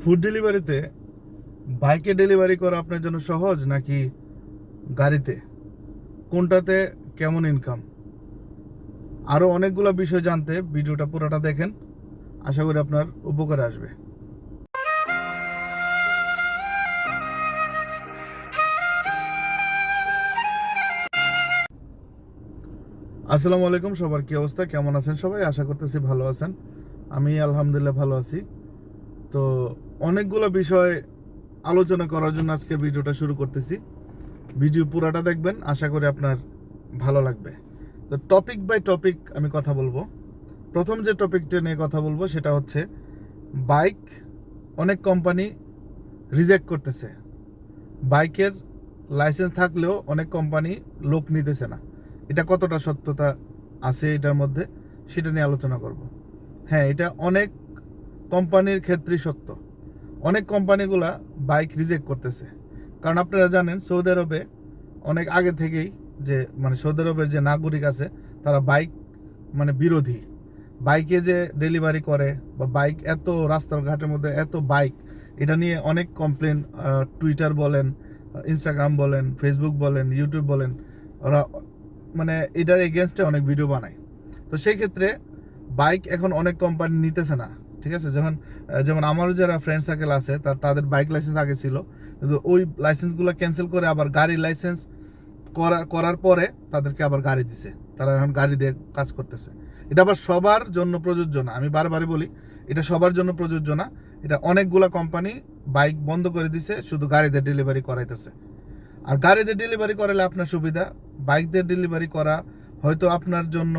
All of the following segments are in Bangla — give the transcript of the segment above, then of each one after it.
ফুড ডেলিভারিতে বাইকে ডেলিভারি করা আপনার জন্য সহজ নাকি গাড়িতে? কোনটাতে কেমন ইনকাম আরও অনেকগুলো বিষয় জানতে ভিডিওটা পুরোটা দেখেন। আশা করি আপনার উপকারে আসবে। আসসালামু আলাইকুম, সবার কি অবস্থা? কেমন আছেন সবাই? আশা করতেছি ভালো আছেন। আমি আলহামদুলিল্লাহ ভালো আছি। তো অনেকগুলো বিষয় আলোচনা করার জন্য আজকে ভিডিওটা শুরু করতেছি। ভিডিও পুরাটা দেখবেন, আশা করি আপনার ভালো লাগবে। তো টপিক বাই টপিক আমি কথা বলব। প্রথম যে টপিকটা নিয়ে কথা বলব সেটা হচ্ছে বাইক অনেক কোম্পানি রিজেক্ট করতেছে। বাইকের লাইসেন্স থাকলেও অনেক কোম্পানি লোক নিতেছে না। এটা কতটা সত্যতা আছে এটার মধ্যে, সেটা নিয়ে আলোচনা করব। হ্যাঁ এটা অনেক কোম্পানির ক্ষেত্রেই সত্য। অনেক কোম্পানিগুলা বাইক রিজেক্ট করতেছে। কারণ আপনারা জানেন, সৌদি আরবে অনেক আগে থেকেই যে মানে সৌদি আরবের যে নাগরিক আছে, তারা বাইক মানে বিরোধী। বাইকে যে ডেলিভারি করে বা বাইক এত রাস্তার ঘাটের মধ্যে এত বাইক এটা নিয়ে অনেক কমপ্লেন টুইটার বলেন ইনস্টাগ্রাম বলেন ফেসবুক বলেন ইউটিউব বলেন, ওরা মানে এটার এগেনস্টে অনেক ভিডিও বানায়। তো সেই ক্ষেত্রে বাইক এখন অনেক কোম্পানি নিতেছে না। ঠিক আছে? আহ, যেমন আমার যারা ফ্রেন্ড সার্কেল আছে তাদের বাইক লাইসেন্স আগে ছিল। কিন্তু ওই লাইসেন্সগুলো ক্যান্সেল করে আবার গাড়ির লাইসেন্স করা করার পরে তাদেরকে আবার গাড়ি দিছে। তারা এখন গাড়ি দিয়ে কাজ করতেছে। এটা আবার সবার জন্য প্রযোজ্য না। আমি বারবারই বলি এটা সবার জন্য প্রযোজ্য না। এটা অনেকগুলা কোম্পানি বাইক বন্ধ করে দিছে শুধু গাড়িতে ডেলিভারি করাইতেছে। আর গাড়িতে ডেলিভারি করালে আপনার সুবিধা বাইক দিয়ে ডেলিভারি করা হয়তো আপনার জন্য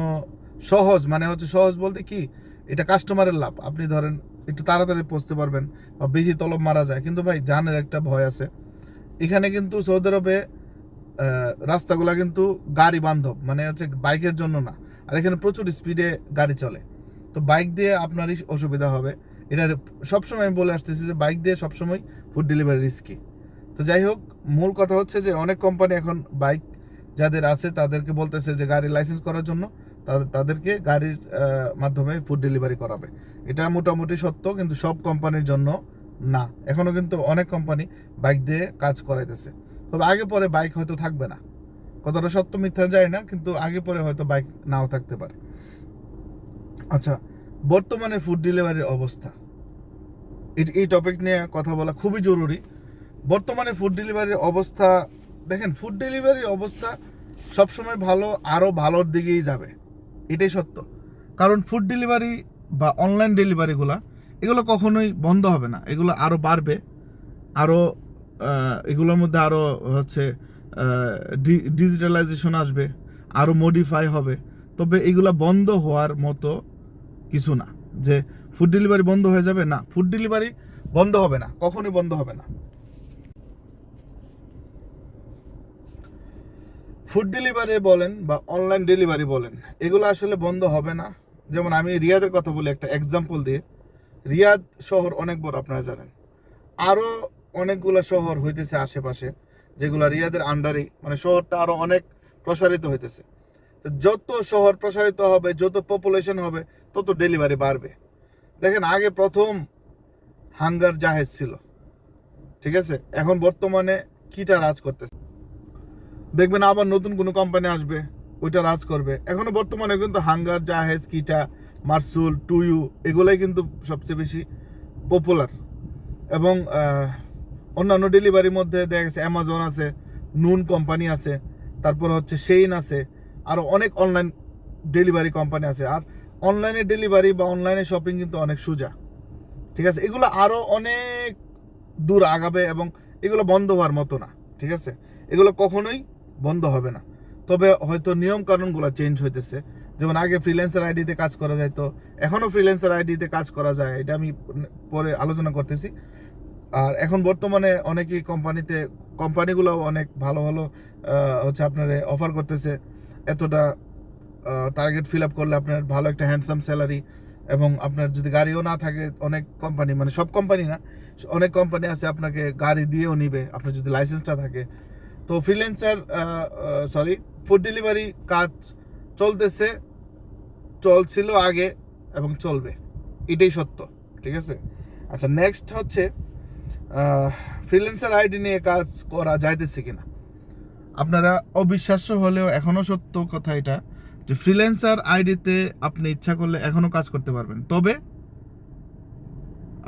সহজ। মানে হচ্ছে সহজ বলতে কি এটা কাস্টমারের লাভ। আপনি ধরেন, একটু তাড়াতাড়ি পৌঁছতে পারবেন বা বেশি তলব মারা যায়। কিন্তু ভাই জানের একটা ভয় আছে। এখানে কিন্তু সৌদি আরবে রাস্তাগুলা কিন্তু গাড়ি বান্ধব মানে হচ্ছে বাইকের জন্য না। আর এখানে প্রচুর স্পিডে গাড়ি চলে। তো বাইক দিয়ে আপনারই অসুবিধা হবে। এটা সবসময় আমি বলে আসতেছি যে, বাইক দিয়ে সবসময় ফুড ডেলিভারি রিস্কি তো যাই হোক, মূল কথা হচ্ছে যে, অনেক কোম্পানি এখন বাইক যাদের আছে, তাদেরকে বলতেছে যে, গাড়ি লাইসেন্স করার জন্য। তাদেরকে গাড়ির মাধ্যমে ফুড ডেলিভারি করাবে। এটা মোটামুটি সত্য, কিন্তু সব কোম্পানির জন্য না। এখনও কিন্তু অনেক কোম্পানি বাইক দিয়ে কাজ করাইতেছে। তবে আগে পরে বাইক হয়তো থাকবে না। কতটা সত্য, মিথ্যা যায় না, কিন্তু আগে পরে হয়তো বাইক নাও থাকতে পারে। আচ্ছা বর্তমানে ফুড ডেলিভারির অবস্থা। এই- এই টপিক নিয়ে কথা বলা খুবই জরুরি। বর্তমানে ফুড ডেলিভারির অবস্থা, দেখেন ফুড ডেলিভারির অবস্থা সবসময় ভালো আরও ভালোর দিকেই যাবে। এটাই সত্য। কারণ ফুড ডেলিভারি বা অনলাইন ডেলিভারিগুলা এগুলো কখনোই বন্ধ হবে না। এগুলো আরও বাড়বে। আরও এগুলোর মধ্যে আরও হচ্ছে ডিজিটালাইজেশন আসবে আরও মডিফাই হবে। তবে এগুলো বন্ধ হওয়ার মতো কিছু না। যে ফুড ডেলিভারি বন্ধ হয়ে যাবে, না ফুড ডেলিভারি বন্ধ হবে না, কখনোই বন্ধ হবে না। ফুড ডেলিভারি বলেন বা অনলাইন ডেলিভারি বলেন, এগুলো আসলে বন্ধ হবে না। যেমন আমি রিয়াদের কথা বলি একটা এক্সাম্পল দিয়ে। রিয়াদ শহর অনেক বড়, আপনারা জানেন। আরও অনেকগুলো শহর হইতেছে আশেপাশে, যেগুলো রিয়াদের আন্ডারেই মানে শহরটা আরও অনেক প্রসারিত হইতেছে। তো যত শহর প্রসারিত হবে, যত পপুলেশন হবে, তত ডেলিভারি বাড়বে। দেখেন, আগে প্রথম হাঙ্গার জাহেজ ছিল। ঠিক আছে? এখন বর্তমানে কিটা রাজ করতেছে? দেখবেন আবার নতুন কোনো কোম্পানি আসবে, ওইটা রাজ করবে। এখনও বর্তমানে কিন্তু হাঙ্গার জাহেজ কিটা মার্সুল টুইউ এগুলাই কিন্তু সবচেয়ে বেশি পপুলার এবং অন্যান্য ডেলিভারির মধ্যে দেখা গেছে অ্যামাজন আছে নুন কোম্পানি আছে, তারপর হচ্ছে সেইন আছে আরও অনেক অনলাইন ডেলিভারি কোম্পানি আছে। আর অনলাইনে ডেলিভারি বা অনলাইনে শপিং কিন্তু অনেক সোজা। ঠিক আছে? এগুলো আরও অনেক দূর আগাবে এবং এগুলো বন্ধ হওয়ার মতো না। ঠিক আছে? এগুলো কখনোই বন্ধ হবে না। তবে হয়তো নিয়ম কানুনগুলো চেঞ্জ হইতেছে। যেমন আগে ফ্রিল্যান্সার আইডিতে কাজ করা যায় তো এখনও ফ্রিল্যান্সার আইডিতে কাজ করা যায়, এটা আমি পরে আলোচনা করতেছি। আর এখন বর্তমানে অনেকেই কোম্পানিতে কোম্পানিগুলো অনেক ভালো ভালো হচ্ছে আপনার অফার করতেছে। এতটা টার্গেট ফিল আপ করলে আপনার ভালো একটা হ্যান্ডসাম স্যালারি এবং আপনার যদি গাড়িও না থাকে, অনেক কোম্পানি মানে সব কোম্পানি না, অনেক কোম্পানি আছে আপনাকে গাড়ি দিয়েও নিবে। আপনার যদি লাইসেন্সটা থাকে তো ফ্রিল্যান্সার সরি ফুড ডেলিভারি কাজ চলতেছে, চলছিল আগে এবং চলবে। এটাই সত্য, ঠিক আছে? আচ্ছা নেক্সট হচ্ছে ফ্রিল্যান্সার আইডি নিয়ে কাজ করা যাইতেছে কিনা? আপনারা অবিশ্বাস্য হলেও এখনও সত্য কথা এটা, যে ফ্রিল্যান্সার আইডিতে আপনি ইচ্ছা করলে এখনও কাজ করতে পারবেন। তবে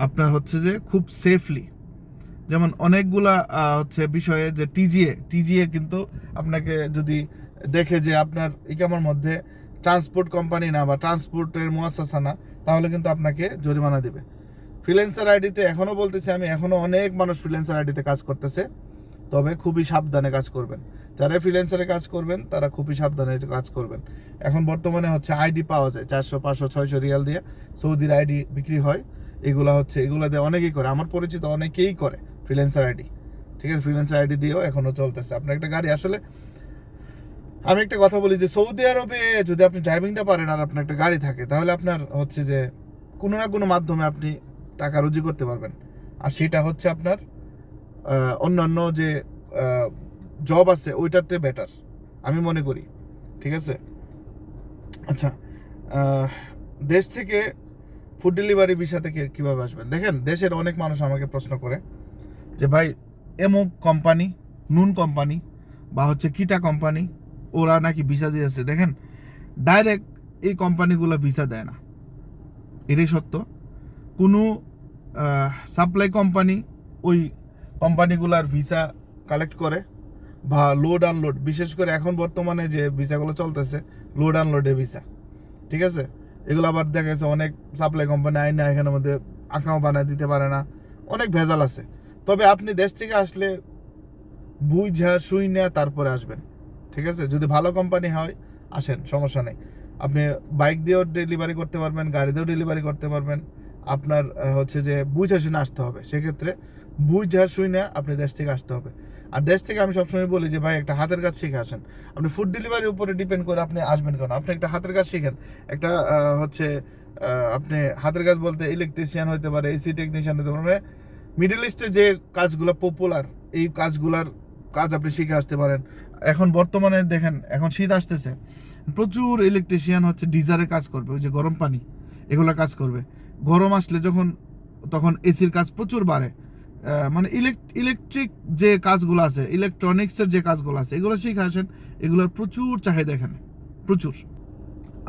আপনার হচ্ছে যে খুব সেফলি যেমন অনেকগুলা হচ্ছে বিষয়ে যে টিজিএ টিজিএ কিন্তু আপনাকে যদি দেখে যে আপনার ইকামার মধ্যে ট্রান্সপোর্ট কোম্পানি না বা ট্রান্সপোর্টের মুয়াসাসা না, তাহলে কিন্তু আপনাকে জরিমানা দিবে। ফ্রিল্যান্সার আইডিতে এখনও বলতেছি আমি এখনও অনেক মানুষ ফ্রিল্যান্সার আইডিতে কাজ করতেছে, তবে খুবই সাবধানে কাজ করবেন। যারা ফ্রিল্যান্সারে কাজ করবেন, তারা খুবই সাবধানে কাজ করবেন। এখন বর্তমানে হচ্ছে আইডি পাওয়া যায়, চারশো, পাঁচশো, ছয়শো রিয়াল দিয়ে সৌদির আইডি বিক্রি হয়। এগুলা হচ্ছে, এগুলা দিয়ে অনেকেই করে, আমার পরিচিত অনেকেই করে। ফ্রিল্যান্সার আইডি ঠিক আছে? ফ্রিল্যান্সার আইডি দিয়েও এখনও চলতেছে। আপনার একটা গাড়ি আসলে আমি একটা কথা বলি যে সৌদি আরবে যদি আপনি ড্রাইভিংটা পারেন আর আপনার একটা গাড়ি থাকে, তাহলে আপনার হচ্ছে যে কোনো না কোনো মাধ্যমে আপনি টাকা রুজি করতে পারবেন। আর সেটা হচ্ছে আপনার অন্যান্য যে জব আছে, ওইটাতে বেটার আমি মনে করি। ঠিক আছে? আচ্ছা দেশ থেকে ফুড ডেলিভারি থেকে কীভাবে আসবেন? দেখেন, দেশের অনেক মানুষ আমাকে প্রশ্ন করে। যে ভাই এমুক কোম্পানি নুন কোম্পানি বা হচ্ছে কিটা কোম্পানি ওরা নাকি ভিসা দিয়েছে। দেখেন ডাইরেক্ট এই কোম্পানিগুলো ভিসা দেয় না। এটাই সত্য। কোনো সাপ্লাই কোম্পানি ওই কোম্পানিগুলার ভিসা কালেক্ট করে বা লোড আনলোড বিশেষ করে এখন বর্তমানে যে ভিসাগুলো চলতেছে লোড আনলোডের ভিসা ঠিক আছে? এগুলো আবার দেখা গেছে অনেক সাপ্লাই কোম্পানি আইনা এখানের মধ্যে আঁকাও বানায় দিতে পারে না। অনেক ভেজাল আছে। তবে আপনি দেশ থেকে আসলে বুঝা শুই না তারপরে আসবেন। ঠিক আছে? যদি ভালো কোম্পানি হয়, আসেন, সমস্যা নেই। আপনি বাইক দিয়েও ডেলিভারি করতে পারবেন গাড়িতেও ডেলিভারি করতে পারবেন। আপনার হচ্ছে যে বুঝা শুনে আসতে হবে। সেক্ষেত্রে বুঝা শুই না আপনি দেশ থেকে আসতে হবে। আর দেশ থেকে আমি সবসময় বলি যে, ভাই, একটা হাতের কাজ শিখে আসেন। আপনি ফুড ডেলিভারির উপরে ডিপেন্ড করে আপনি আসবেন কেন? আপনি একটা হাতের কাজ শিখেন। একটা হচ্ছে আপনি হাতের কাজ বলতে ইলেকট্রিশিয়ান হতে পারে এসি টেকনিশিয়ান হতে পারে মানে মিডল ইস্টে যে কাজগুলো পপুলার এই কাজগুলার কাজ আপনি শিখে আসতে পারেন। এখন বর্তমানে দেখেন, এখন শীত আসতেছে। প্রচুর ইলেকট্রিশিয়ান হচ্ছে ডিজারে কাজ করবে, ওই যে গরম পানি, এগুলো কাজ করবে। গরম আসলে যখন, তখন এসির কাজ প্রচুর বাড়ে। মানে ইলেকট্রিক যে কাজগুলো আছে ইলেকট্রনিক্সের যে কাজগুলো আছে, এগুলো শিখে আসেন, এগুলোর প্রচুর চাহিদা এখানে, প্রচুর।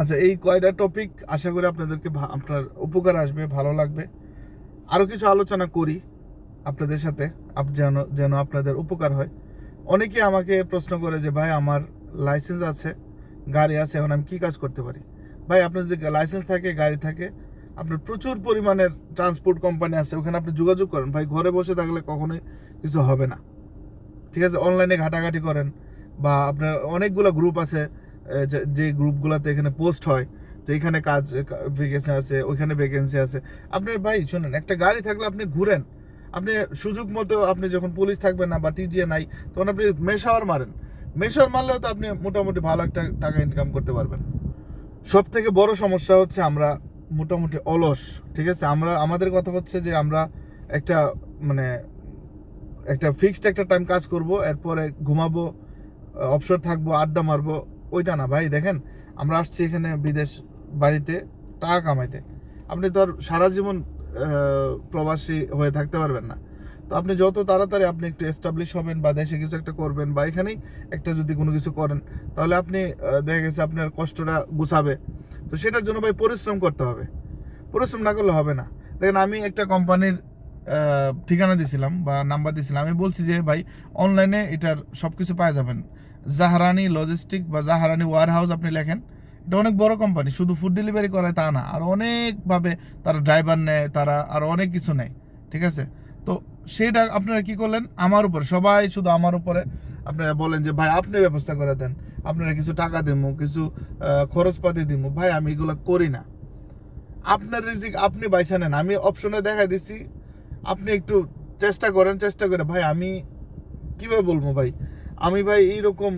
আচ্ছা এই কয়টা টপিক আশা করি আপনাদেরকে আপনার উপকার আসবে, ভালো লাগবে। আরও কিছু আলোচনা করি। আপনাদের সাথে যেন যেন আপনাদের উপকার হয়। অনেকে আমাকে প্রশ্ন করে যে, ভাই, আমার লাইসেন্স আছে, গাড়ি আছে, এখন আমি কী কাজ করতে পারি? ভাই, আপনার যদি লাইসেন্স থাকে, গাড়ি থাকে, আপনার প্রচুর পরিমাণের ট্রান্সপোর্ট কোম্পানি আছে, ওখানে আপনি যোগাযোগ করেন। ভাই, ঘরে বসে থাকলে কখনোই কিছু হবে না। ঠিক আছে? অনলাইনে ঘাটাঘাটি করেন বা আপনার অনেকগুলো গ্রুপ আছে যে- গ্রুপগুলোতে এখানে পোস্ট হয়, যে এখানে কাজ ভ্যাকেন্সি আছে, ওইখানে ভ্যাকেন্সি আছে। আপনি, ভাই, শুনেন, একটা গাড়ি থাকলে আপনি ঘুরেন আপনি সুযোগ মতো আপনি যখন পুলিশ থাকবেন না বা টিজিএ নাই, তখন আপনি মেশাওয়ার মারেন। মেশাওয়ার মারলেও তো আপনি মোটামুটি ভালো একটা টাকা ইনকাম করতে পারবেন। সব থেকে বড় সমস্যা হচ্ছে আমরা মোটামুটি অলস, ঠিক আছে? আমরা, আমাদের কথা হচ্ছে যে আমরা একটা মানে একটা ফিক্সড একটা টাইম কাজ করব, এরপরে ঘুমাবো অবসর থাকব, আড্ডা মারবো, ওইটা না ভাই, দেখেন, আমরা আসছি এখানে বিদেশ বাড়িতে টাকা কামাইতে। আপনি তো আর সারা জীবন প্রবাসী হয়ে থাকতে পারবেন না। তো আপনি যত তাড়াতাড়ি আপনি একটু এস্টাবলিশ হবেন বা দেশে কিছু একটা করবেন বা এখানেই একটা যদি কোনো কিছু করেন, তাহলে আপনি দেখা গেছে আপনার কষ্টটা গুছাবে। তো সেটার জন্য ভাই পরিশ্রম করতে হবে। পরিশ্রম না করলে হবে না। দেখেন আমি একটা কোম্পানির ঠিকানা দিছিলাম বা নাম্বার দিছিলাম। আমি বলছি যে ভাই অনলাইনে এটার সব কিছু পাওয়া যাবেন জাহারানি লজিস্টিক বা জাহারানি ওয়ার হাউস আপনি লেখেন এটা অনেক বড় কোম্পানি শুধু ফুড ডেলিভারি করে তা না, আর অনেকভাবে তারা ড্রাইভার নেয়, তারা আর অনেক কিছু নেয়, ঠিক আছে? তো সেটা আপনারা কি করলেন? আমার উপরে, সবাই শুধু আমার উপরে আপনারা বলেন যে, ভাই, আপনি ব্যবস্থা করে দেন, আপনারা কিছু টাকা দিমু, কিছু খরচপাতি দিমু, ভাই, আমি এগুলো করি না। আপনার রিজিক আপনি বাইসা নেন, আমি অপশনে দেখাই দিছি, আপনি একটু চেষ্টা করেন, চেষ্টা করে, ভাই, আমি কীভাবে বলব ভাই? আমি ভাই এইরকম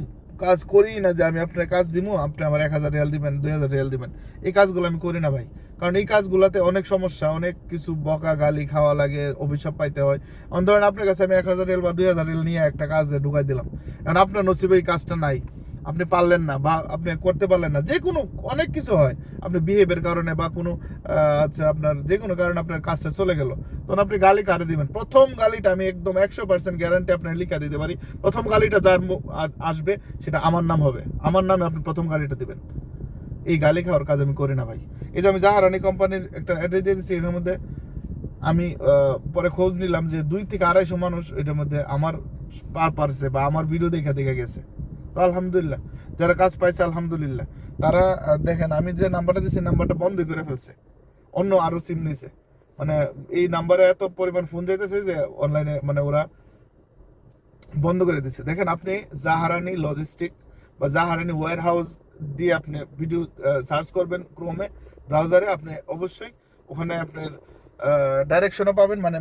কাজ করি না যে আমি আপনার কাজ দিব আপনি আমার এক হাজার রিয়াল দিবেন, দুই হাজার রিয়াল দিবেন। এই কাজগুলো আমি করি না ভাই। কারণ এই কাজগুলোতে অনেক সমস্যা, অনেক কিছু বকা গালি খাওয়া লাগে, অভিশাপ পাইতে হয়। অন ধরেন আপনার কাছে আমি এক হাজার রিয়াল বা দুই হাজার রিয়াল নিয়ে একটা কাজে ঢুকাই দিলাম। কারণ আপনার নসিবে এই কাজটা নাই। আপনি পারলেন না বা আপনি করতে পারলেন না যে কোনো অনেক কিছু হয়। আপনি বিহেভের কারণে বা কোনো আচ্ছা আপনার যে কোনো কারণে আপনার কাজটা চলে গেল। তখন আপনি গালি কারে দিবেন? প্রথম গালিটা আমি একদম একশো পার্সেন্ট গ্যারান্টি আপনার লিখা দিতে পারি। প্রথম গালিটা যার আসবে সেটা আমার নাম হবে। আমার নামে আপনি প্রথম গালিটা দিবেন। এই গালি খাওয়ার কাজ আমি করি না ভাই। এই যে আমি জাহারানি কোম্পানির একটা অ্যাড্রেস দিয়ে দিচ্ছি এটার মধ্যে আমি পরে খোঁজ নিলাম যে দুই থেকে আড়াইশো মানুষ এটার মধ্যে আমার পার পারছে বা আমার ভিডিও দেখে দেখে গেছে। আলহামদুলিল্লাহ। যারা কাজ পাইছে, আলহামদুলিল্লাহ। তারা দেখেন, আমি যে নাম্বারটা দিচ্ছি নাম্বারটা বন্ধ করে ফেলছে। অন্য আরও সিম নিছে। মানে এই নাম্বারে এত পরিমাণ ফোন যাইতেছে যে অনলাইনে মানে ওরা বন্ধ করে দিচ্ছে দেখেন, আপনি জাহারানি লজিস্টিক বা জাহারানি ওয়ার হাউস দিয়ে আপনি ভিডিও সার্চ করবেন ক্রোমে ব্রাউজারে আপনি অবশ্যই ওখানে আপনার ডাইরেকশনও পাবেন মানে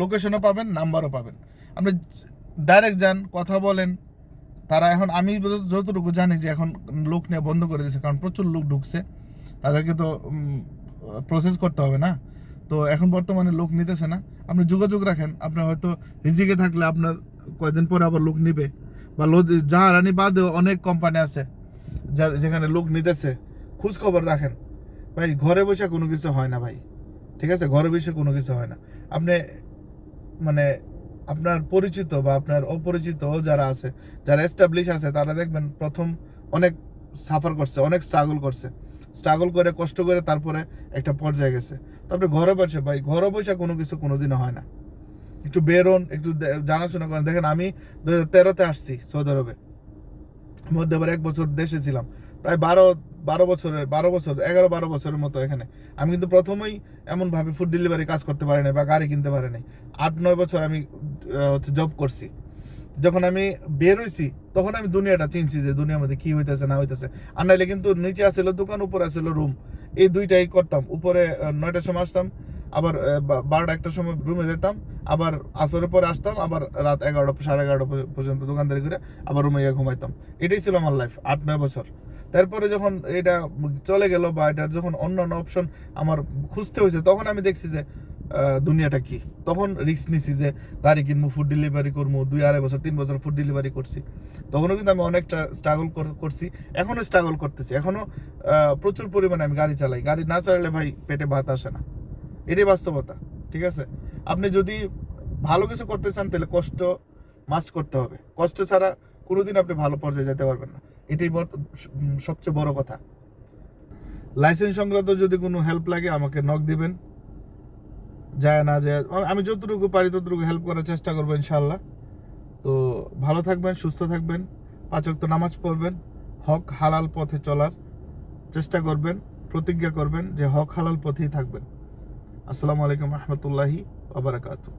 লোকেশনও পাবেন নাম্বারও পাবেন। আপনি ডাইরেক্ট যান, কথা বলেন তারা এখন, আমি যতটুকু জানি যে এখন লোক নিয়ে বন্ধ করে দিয়েছে, কারণ প্রচুর লোক ঢুকছে। তাদেরকে তো প্রসেস করতে হবে না। তো এখন বর্তমানে লোক নিতেছে না। আপনি যোগাযোগ রাখেন। আপনার হয়তো রিজিকে থাকলে আপনার কয়েকদিন পরে আবার লোক নিবে। বা জাহারানি বাদেও অনেক কোম্পানি আছে যা- যেখানে লোক নিতেছে খোঁজ খবর রাখেন। ভাই, ঘরে বসে কোনো কিছু হয় না ভাই। ঠিক আছে? ঘরে বসে কোনো কিছু হয় না। আপনি মানে আপনার পরিচিত বা আপনার অপরিচিত যারা আছে, যারা এস্টাবলিশ আছে, তারা দেখবেন প্রথম অনেক সাফার করছে, অনেক স্ট্রাগল করছে। স্ট্রাগল করে, কষ্ট করে তারপরে একটা পর্যায়ে গেছে। তো আপনি ঘরে বসে, ভাই, ঘরে বসে কোনো কিছু কোনোদিনও হয় না। একটু বেরোন একটু জানাশোনা করেন। দেখেন আমি দু হাজার তেরোতে আসছি সৌদি আরবে। মধ্যে এক বছর দেশে ছিলাম। প্রায় বারো বারো বছরের, বারো বছর, এগারো, বারো বছরের মতো এখানে। আমি কিন্তু প্রথমেই এমন ভাবে ফুড ডেলিভারি কাজ করতে পারি নাই বা গাড়ি কিনতে পারি নাই। আট, নয় বছর আমি হচ্ছে জব করছি। যখন আমি বের হইছি, তখন আমি দুনিয়াটা চিনছি যে দুনিয়ার মধ্যে কি হইতেছে, না হইতেছে। আর নাইলে কিন্তু নিচে আসছিল দোকান, উপরে আসছিল রুম এই দুইটাই করতাম। উপরে নয়টার সময় আসতাম, আবার বারোটা, একটার সময় রুমে যেতাম, আবার আসরের পরে আসতাম, আবার রাত এগারোটা, সাড়ে এগারোটা পর্যন্ত দোকানদারি করে আবার রুমে গিয়ে ঘুমাইতাম। এটাই ছিল আমার লাইফ আট, নয় বছর। তারপরে যখন এটা চলে গেল বা এটার যখন অন্য অন্য অপশন আমার খুঁজতে হয়েছে, তখন আমি দেখছি যে দুনিয়াটা কি? তখন রিস্ক নিছি যে, গাড়ি কিনবো ফুড ডেলিভারি করব, দুই আড়াই বছর, তিন বছর ফুড ডেলিভারি করছি। তখনও কিন্তু আমি অনেকটা স্ট্রাগল করছি, এখনও স্ট্রাগল করতেছি। এখনও প্রচুর পরিমাণে আমি গাড়ি চালাই। গাড়ি না চালালে ভাই পেটে ভাত আসে না। এটাই বাস্তবতা, ঠিক আছে? আপনি যদি ভালো কিছু করতে চান, তাহলে কষ্ট মাস্ট করতে হবে। কষ্ট ছাড়া কোনোদিন আপনি ভালো পর্যায়ে যেতে পারবেন না। এটাই সবচেয়ে বড় কথা। লাইসেন্স সংক্রান্ত যদি কোনো হেল্প লাগে, আমাকে নক দিবেন। যায় না যায় আমি যতটুকু পারি ততটুকু হেল্প করার চেষ্টা করব ইনশাল্লাহ তো ভালো থাকবেন, সুস্থ থাকবেন পাচক তো নামাজ পড়বেন, হক হালাল পথে চলার চেষ্টা করবেন, প্রতিজ্ঞা করবেন যে হক হালাল পথেই থাকবেন। আসসালামু আলাইকুম রহমতুল্লাহি আবরাকাতু